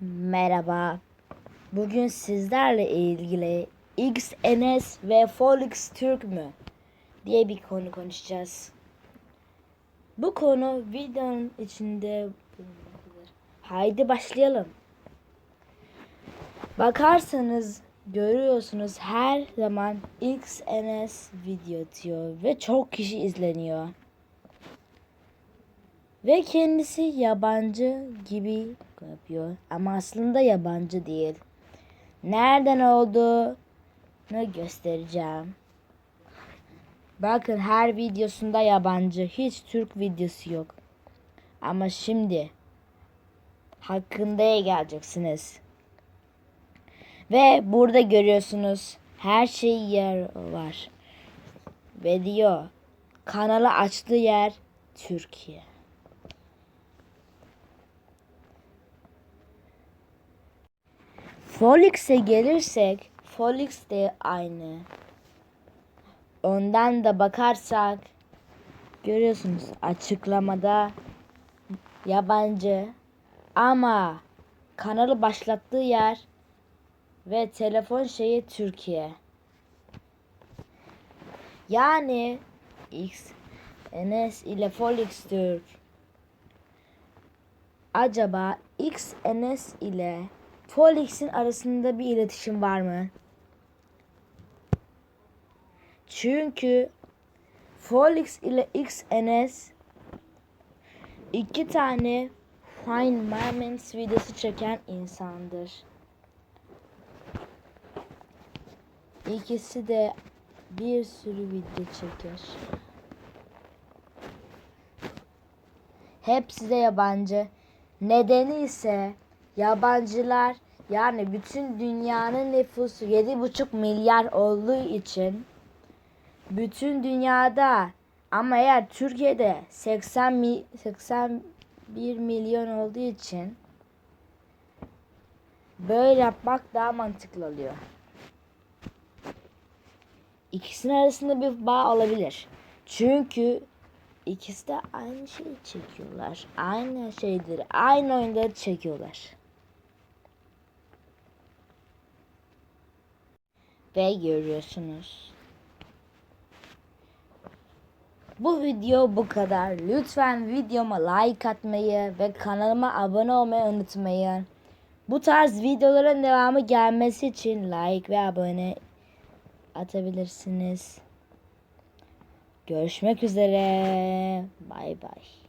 Merhaba. Bugün sizlerle ilgili XNS ve Folix Türk mü diye bir konu konuşacağız. Bu konu videonun içinde. Haydi başlayalım. Bakarsanız görüyorsunuz her zaman XNS video atıyor ve çok kişi izleniyor. Ve kendisi yabancı gibi yapıyor ama aslında yabancı değil. Nereden olduğunu göstereceğim. Bakın her videosunda yabancı, hiç Türk videosu yok. Ama şimdi hakkında geleceksiniz. Ve burada görüyorsunuz her şey yer var. Ve diyor kanalı açtığı yer Türkiye. Folix'e gelirsek Folix de aynı. Ondan da bakarsak görüyorsunuz açıklamada yabancı ama kanalı başlattığı yer ve telefon şeyi Türkiye. Yani X NS ile Folix Türk. Acaba XNS ile Folix'in arasında bir iletişim var mı? Çünkü Folix ile XNS iki tane Fine Moments videosu çeken insandır. İkisi de bir sürü video çeker. Hepsi de yabancı. Nedeni ise yabancılar yani bütün dünyanın nüfusu 7,5 milyar olduğu için bütün dünyada ama eğer Türkiye'de 80 mi, 81 milyon olduğu için böyle yapmak daha mantıklı oluyor. İkisinin arasında bir bağ olabilir. Çünkü ikisi de aynı şeyi çekiyorlar. Aynı şeyleri, aynı oyunları çekiyorlar. Ve görüyorsunuz. Bu video bu kadar. Lütfen videoma like atmayı ve kanalıma abone olmayı unutmayın. Bu tarz videoların devamı gelmesi için like ve abone atabilirsiniz. Görüşmek üzere. Bay bay.